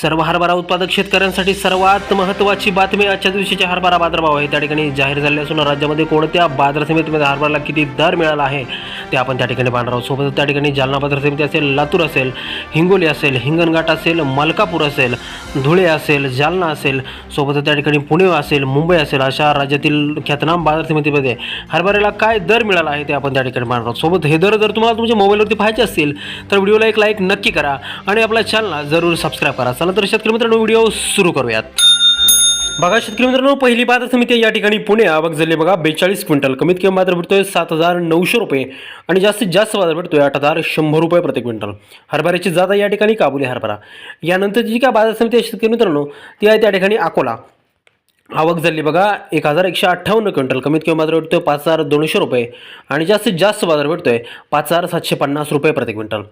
सर्व हरभरा उत्पादक शेतकऱ्यांसाठी सर्वात महत्त्वाची बातमी आजच्या दिवशीचे हरभरा बाजारभाव आहे. त्या ठिकाणी जाहीर झाले असून राज्यामध्ये कोणत्या बाजार समितीमध्ये हरभराला किती दर मिळाला आहे ते आपण त्या ठिकाणी पाहणार आहोत. सोबतच त्या ठिकाणी जालना बाजार समिती असेल लातूर असेल हिंगोली असेल हिंगणघाट असेल मलकापूर असेल धुळे असेल जालना असेल सोबतच त्या ठिकाणी पुणे असेल मुंबई असेल अशा राज्यातील ख्यातनाम बाजार समितीमध्ये हरभऱ्याला काय दर मिळाला आहे ते आपण त्या ठिकाणी पाहणार आहोत. सोबत हे दर जर तुम्हाला तुमच्या मोबाईलवरती पाहायचे असतील तर व्हिडिओला एक लाईक नक्की करा आणि आपला चॅनलला जरूर सबस्क्राईब करा. चला तर शेतकरी मित्रांनो व्हिडिओ सुरू करूयात. बघा शेतकरी मित्रांनो पहिली बाजार समिती या ठिकाणी पुणे आवक झाली बघा बेचाळीस क्विंटल. कमीत कमी बाजार भेटतोय सात हजार नऊशे रुपये आणि जास्तीत जास्त बाजार भेटतोय आठ हजार शंभर रुपये प्रति क्विंटल. हरभऱ्याची जात आहे या ठिकाणी काबुली हरभरा. यानंतर जी काय बाजार समिती आहे शेतकरी मित्रांनो ती आहे त्या ठिकाणी अकोला. आवक झाली बघा एक हजार एकशे अठ्ठावन्न क्विंटल. कमीत कमी बाजार भेटतोय पाच हजार दोनशे रुपये आणि जास्तीत जास्त बाजार भेटतोय पाच हजार सातशे पन्नास रुपये प्रति क्विंटल.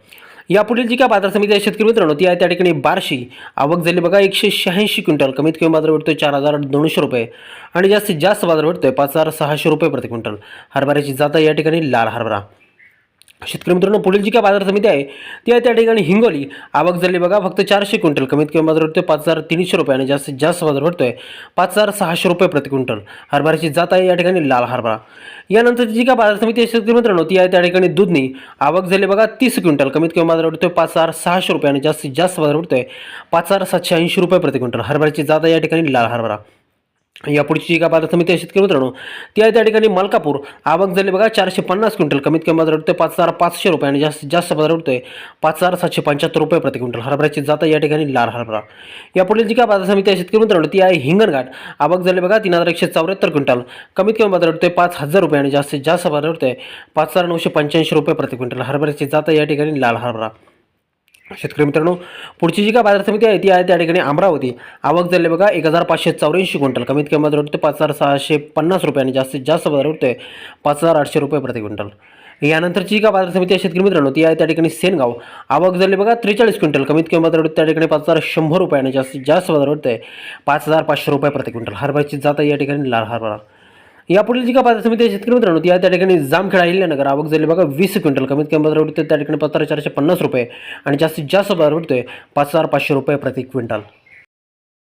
यापुढील जी काय बाजार समिती आहे शेतकरी मित्रांनो ती आहे त्या ठिकाणी बारशी. आवक झाली बघा एकशे शहाऐंशी क्विंटल. कमीत कमी बाजार भेटतोय चार हजार दोनशे रुपये. आणि जास्तीत जास्त बाजार भेटतोय पाच हजार सहाशे रुपये प्रति क्विंटल. हरभऱ्याची जात आहे या ठिकाणी लाल हरभरा. शेतकरी मित्रांनो पुढील जी काय बाजार समिती आहे ती आहे त्या ठिकाणी हिंगोली. आवक झाली बघा फक्त चारशे क्विंटल. कमीत कमी बाजार भेटतोय पाच हजार तीनशे रुपये आणि जास्तीत जास्त बाजार भेटतोय पाच हजार सहाशे रुपये प्रति क्विंटल. हरभऱ्याची जात आहे या ठिकाणी लाल हरभरा. यानंतर जी काय बाजार समिती आहे शेतकरी मित्रांनो ती आहे त्या ठिकाणी दुधनी. आवक झाली बघा तीस क्विंटल. कमीत कमी बाजार भेटतोय पाच हजार सहाशे रुपये आणि जास्तीत जास्त बाजार भेटतोय पाच हजार सातशे ऐंशी रुपये प्रति क्विंटल. हरभऱ्याची जात आहे या ठिकाणी लाल हरभरा. यापुढची जी काय बाजार समिती आहे शेतकरी मित्रांनो ती आहे त्या ठिकाणी मलकापूर. आवक झाली बघा चारशे पन्नास क्विंटल. कमीत कमी बाजार उठतोय पाच हजार पाचशे रुपये आणि जास्त जास्त बाजार उठतोय पाच हजार सातशे पंच्याहत्तर रुपये प्रति क्विंटल. हरभऱ्याची जात या ठिकाणी लाल हरभरा. यापुढील जी काय बाजार समिती आहे शेतकरी मित्रांनो ती आहे हिंगणघाट आवक झाली बघा तीन हजार एकशे चौऱ्याहत्तर क्विंटल. कमीत कमी बाजार उठतोय पाच हजार रुपये आणि जास्तीत जास्त बाजार उठतोय पाच हजार नऊशे पंच्याऐंशी रुपये प्रति क्विंटल. हरभऱ्याची जात या ठिकाणी लाल हरभरा. शेतकरी मित्रांनो पुढची जी काय बाजार समिती आहे ती आहे त्या ठिकाणी अमरावती. आवक झाली बघा एक हजार पाचशे चौऱ्याऐंशी क्विंटल. कमीत कमी बाजार होते पाच हजार सहाशे पन्नास रुपये आणि जास्तीत जास्त बाजार होते पाच हजार आठशे रुपये प्रति क्विंटल. यानंतरची का काय बाजार समिती आहे शेतकरी मित्रांनो ती आहे त्या ठिकाणी सेनगाव. आवक झाली बघा त्रेचाळीस क्विंटल. कमीत कमी बाजार होते त्या ठिकाणी पाच हजार शंभर रुपये आणि जास्तीत जास्त बाजार होते पाच हजार पाचशे रुपये प्रति क्विंटल. हरभऱ्याची जात आहे या ठिकाणी लाल हरभरा. यापुढील जी काय बाजार समिती आहे शेतकरी मित्रांनो या त्या ठिकाणी जामखेडा अहिल्यानगर आवक झाली बघा वीस क्विंटल कमीत कमी बाजार भेटते त्या ठिकाणी पत्र चारशे पन्नास रुपये आणि जास्तीत जास्त बाजार भेटतोय पाच हजार पाचशे रुपये प्रति क्विंटल.